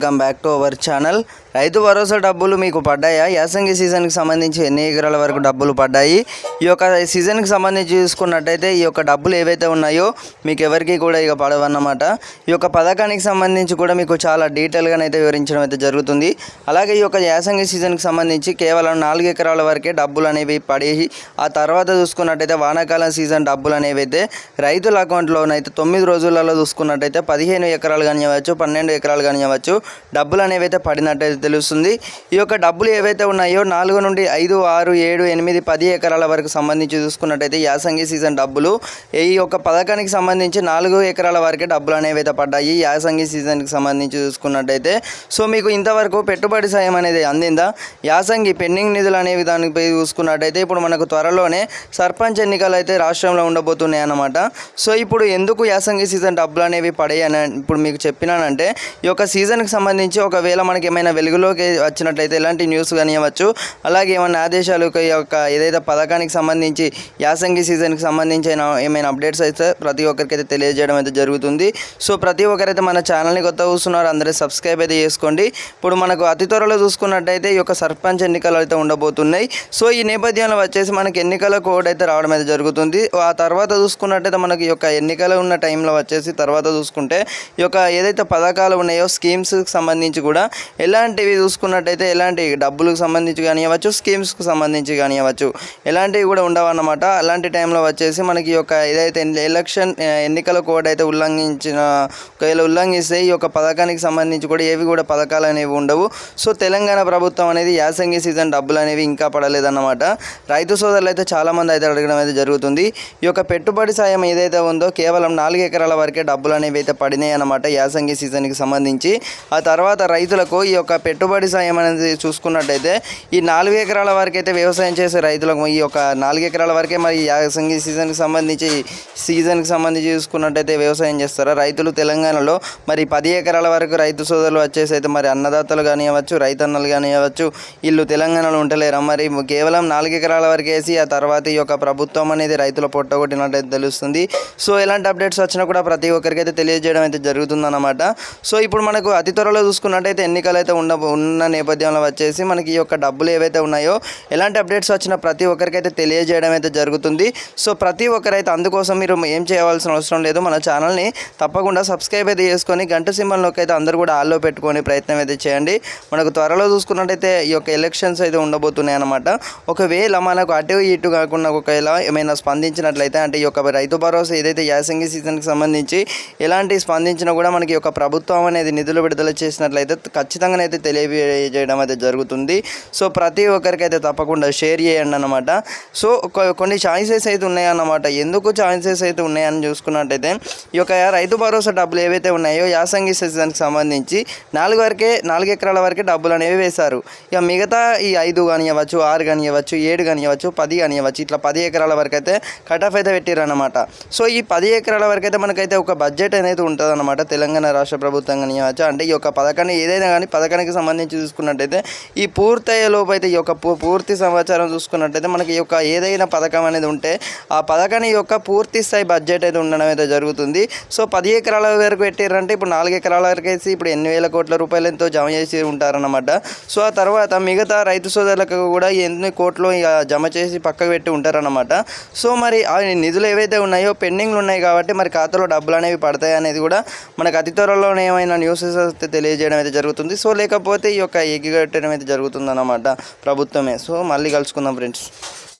Welcome back to our channel. Rythu Bharosa డబ్బులు మీకు పడ్డాయా? యాసంగి సీజన్కి సంబంధించి ఎన్ని ఎకరాల వరకు డబ్బులు పడ్డాయి? ఈ యొక్క సీజన్కి సంబంధించి చూసుకున్నట్టయితే ఈ యొక్క డబ్బులు ఏవైతే ఉన్నాయో మీకు ఎవరికి కూడా ఇక పడవన్నమాట. ఈ యొక్క పథకానికి సంబంధించి కూడా మీకు చాలా డీటెయిల్గానైతే వివరించడం అయితే జరుగుతుంది. అలాగే ఈ యొక్క యాసంగి సీజన్కి సంబంధించి కేవలం నాలుగు ఎకరాల వరకే డబ్బులు అనేవి పడేసి ఆ తర్వాత చూసుకున్నట్టయితే వానాకాలం సీజన్ డబ్బులు అనేవి అయితే రైతుల అకౌంట్లోనైతే తొమ్మిది రోజులలో చూసుకున్నట్టయితే పదిహేను ఎకరాలు కానివ్వచ్చు పన్నెండు ఎకరాలు కానివ్వచ్చు డబ్బులు అనేవి అయితే పడినట్టయితే తెలుస్తుంది. ఈ యొక్క డబ్బులు ఏవైతే ఉన్నాయో నాలుగు నుండి ఐదు ఆరు ఏడు ఎనిమిది పది ఎకరాల వరకు సంబంధించి చూసుకున్నట్టయితే యాసంగి సీజన్ డబ్బులు. ఈ యొక్క పథకానికి సంబంధించి నాలుగు ఎకరాల వరకే డబ్బులు అనేవి అయితే పడ్డాయి యాసంగి సీజన్కి సంబంధించి చూసుకున్నట్టయితే. సో మీకు ఇంతవరకు పెట్టుబడి సాయం అనేది అందిందా? యాసంగి పెండింగ్ నిధులు అనేవి దానిపై చూసుకున్నట్టయితే ఇప్పుడు మనకు త్వరలోనే సర్పంచ్ ఎన్నికలు అయితే రాష్ట్రంలో ఉండబోతున్నాయి అన్నమాట సో ఇప్పుడు ఎందుకు యాసంగి సీజన్ డబ్బులు అనేవి పడేయని ఇప్పుడు మీకు చెప్పినానంటే ఈ యొక్క సీజన్కి సంబంధించి ఒకవేళ మనకి ఏమైనా వెలుగులోకి వచ్చినట్లయితే ఎలాంటి న్యూస్ కానివ్వచ్చు అలాగే ఏమైనా ఆదేశాలు ఈ యొక్క ఏదైతే పథకానికి సంబంధించి యాసంగి సీజన్కి సంబంధించిన ఏమైనా అప్డేట్స్ అయితే ప్రతి ఒక్కరికైతే తెలియజేయడం అయితే జరుగుతుంది. సో ప్రతి ఒక్కరైతే మన ఛానల్ని కొత్త చూస్తున్నారు అందరూ సబ్స్క్రైబ్ అయితే చేసుకోండి. ఇప్పుడు మనకు అతి త్వరలో చూసుకున్నట్టయితే ఈ యొక్క సర్పంచ్ ఎన్నికలు అయితే ఉండబోతున్నాయి. సో ఈ నేపథ్యంలో వచ్చేసి మనకి ఎన్నికల కోడ్ అయితే రావడం అయితే జరుగుతుంది. ఆ తర్వాత చూసుకున్నట్టయితే మనకి ఈ యొక్క ఎన్నికలు ఉన్న టైంలో వచ్చేసి తర్వాత చూసుకుంటే ఈ యొక్క ఏదైతే పథకాలు ఉన్నాయో స్కీమ్స్ స్కీమ్స్కి సంబంధించి కూడా ఎలాంటివి చూసుకున్నట్టయితే ఎలాంటి డబ్బులకు సంబంధించి కానివ్వచ్చు స్కీమ్స్కి సంబంధించి కానివ్వచ్చు ఎలాంటివి కూడా ఉండవన్నమాట. అలాంటి టైంలో వచ్చేసి మనకి ఈ యొక్క ఏదైతే ఎలక్షన్ ఎన్నికల కోడ్ అయితే ఉల్లంఘించిన ఒకవేళ ఉల్లంఘిస్తే ఈ యొక్క పథకానికి సంబంధించి కూడా ఏవి కూడా పథకాలు అనేవి ఉండవు. సో తెలంగాణ ప్రభుత్వం అనేది యాసంగి సీజన్ డబ్బులు అనేవి ఇంకా పడలేదన్నమాట. రైతు సోదరులు అయితే చాలామంది అయితే అడగడం అయితే జరుగుతుంది. ఈ యొక్క పెట్టుబడి సాయం ఏదైతే ఉందో కేవలం నాలుగు ఎకరాల వరకే డబ్బులు అనేవి అయితే పడినాయి అన్నమాట యాసంగి సీజన్కి సంబంధించి. ఆ తర్వాత రైతులకు ఈ యొక్క పెట్టుబడి సాయం అనేది చూసుకున్నట్టయితే ఈ నాలుగు ఎకరాల వరకు అయితే వ్యవసాయం చేసే రైతులకు ఈ యొక్క నాలుగు ఎకరాల వరకే మరి యాసంగి సీజన్కి సంబంధించి సీజన్కి సంబంధించి చూసుకున్నట్టయితే వ్యవసాయం చేస్తారా? రైతులు తెలంగాణలో మరి పది ఎకరాల వరకు రైతు సోదరులు వచ్చేసి అయితే మరి అన్నదాతలు కానివ్వచ్చు రైతన్నలు కానివ్వచ్చు వీళ్ళు తెలంగాణలో ఉంటలేరా మరి కేవలం నాలుగు ఎకరాల వరకు వేసి ఆ తర్వాత ఈ యొక్క ప్రభుత్వం అనేది రైతుల పొట్టగొట్టినట్టయితే తెలుస్తుంది. సో ఇలాంటి అప్డేట్స్ వచ్చినా కూడా ప్రతి ఒక్కరికైతే తెలియజేయడం అయితే జరుగుతుందన్నమాట. సో ఇప్పుడు మనకు అతి త్వరలో చూసుకున్నట్టయితే ఎన్నికలు అయితే ఉండ ఉన్న నేపథ్యంలో వచ్చేసి మనకి ఈ యొక్క డబ్బులు ఏవైతే ఉన్నాయో ఎలాంటి అప్డేట్స్ వచ్చినా ప్రతి ఒక్కరికైతే తెలియజేయడం అయితే జరుగుతుంది. సో ప్రతి ఒక్కరైతే అందుకోసం మీరు ఏం చేయవలసిన అవసరం లేదు. మన ఛానల్ని తప్పకుండా సబ్స్క్రైబ్ అయితే చేసుకొని గంట సింబల్లోకి అయితే అందరూ కూడా ఆల్లో పెట్టుకొని ప్రయత్నం అయితే చేయండి. మనకు త్వరలో చూసుకున్నట్టయితే ఈ యొక్క ఎలక్షన్స్ అయితే ఉండబోతున్నాయి అన్నమాట. ఒకవేళ మనకు అటు ఇటు కాకుండా ఒకవేళ ఏమైనా స్పందించినట్లయితే అంటే ఈ యొక్క రైతు భరోసా ఏదైతే యాసంగి సీజన్కి సంబంధించి ఎలాంటి స్పందించినా కూడా మనకి ఈ యొక్క ప్రభుత్వం అనేది నిధులు విడుదల చేసినట్లయితే ఖచ్చితంగా అయితే తెలియజేయడం అయితే జరుగుతుంది. సో ప్రతి ఒక్కరికైతే తప్పకుండా షేర్ చేయండి అనమాట సో కొన్ని ఛాయిసెస్ అయితే ఉన్నాయన్నమాట. ఎందుకు ఛాయిసెస్ అయితే ఉన్నాయని చూసుకున్నట్టయితే ఈ యొక్క రైతు భరోసా డబ్బులు ఏవైతే ఉన్నాయో యాసంగి సీజన్కి సంబంధించి నాలుగు వరకే నాలుగు ఎకరాల వరకే డబ్బులు అనేవి వేశారు. ఇక మిగతా ఈ ఐదు కానివ్వచ్చు ఆరు కానివ్వచ్చు ఏడు కానివ్వచ్చు పది కానివ్వచ్చు ఇట్లా పది ఎకరాల వరకు అయితే కట్ ఆఫ్ అయితే పెట్టారనమాట సో ఈ పది ఎకరాల వరకు అయితే మనకైతే ఒక బడ్జెట్ అనేది ఉంటుంది అనమాట తెలంగాణ రాష్ట్ర ప్రభుత్వం కానివ్వచ్చు అంటే ఈ యొక్క పథకాన్ని ఏదైనా కానీ పథకానికి సంబంధించి చూసుకున్నట్టయితే ఈ పూర్తయ్యే లోపు అయితే ఈ యొక్క పూ- పూర్తి సమాచారం చూసుకున్నట్టయితే మనకి ఈ యొక్క ఏదైనా పథకం అనేది ఉంటే ఆ పథకాన్ని యొక్క పూర్తి స్థాయి బడ్జెట్ అయితే ఉండడం అయితే జరుగుతుంది. సో పది ఎకరాల వరకు పెట్టారంటే ఇప్పుడు నాలుగు ఎకరాల వరకు వేసి ఇప్పుడు ఎన్ని వేల కోట్ల రూపాయలు ఎంతో జమ చేసి ఉంటారన్నమాట. సో ఆ తర్వాత మిగతా రైతు సోదరులకు కూడా ఎన్ని కోట్లు ఇక జమ చేసి పక్కకు పెట్టి ఉంటారన్నమాట. సో మరి ఆ నిధులు ఏవైతే ఉన్నాయో పెండింగ్లు ఉన్నాయి కాబట్టి మరి ఖాతాలో డబ్బులు అనేవి పడతాయి అనేది కూడా మనకు అతి త్వరలోనే ఏమైనా న్యూసెస్ అయితే తెలియజేయడం అయితే జరుగుతుంది. సో లేకపోతే ఈ యొక్క ఎగ్గిగట్టడం అయితే జరుగుతుందన్నమాట ప్రభుత్వమే. సో మళ్ళీ కలుసుకుందాం ఫ్రెండ్స్.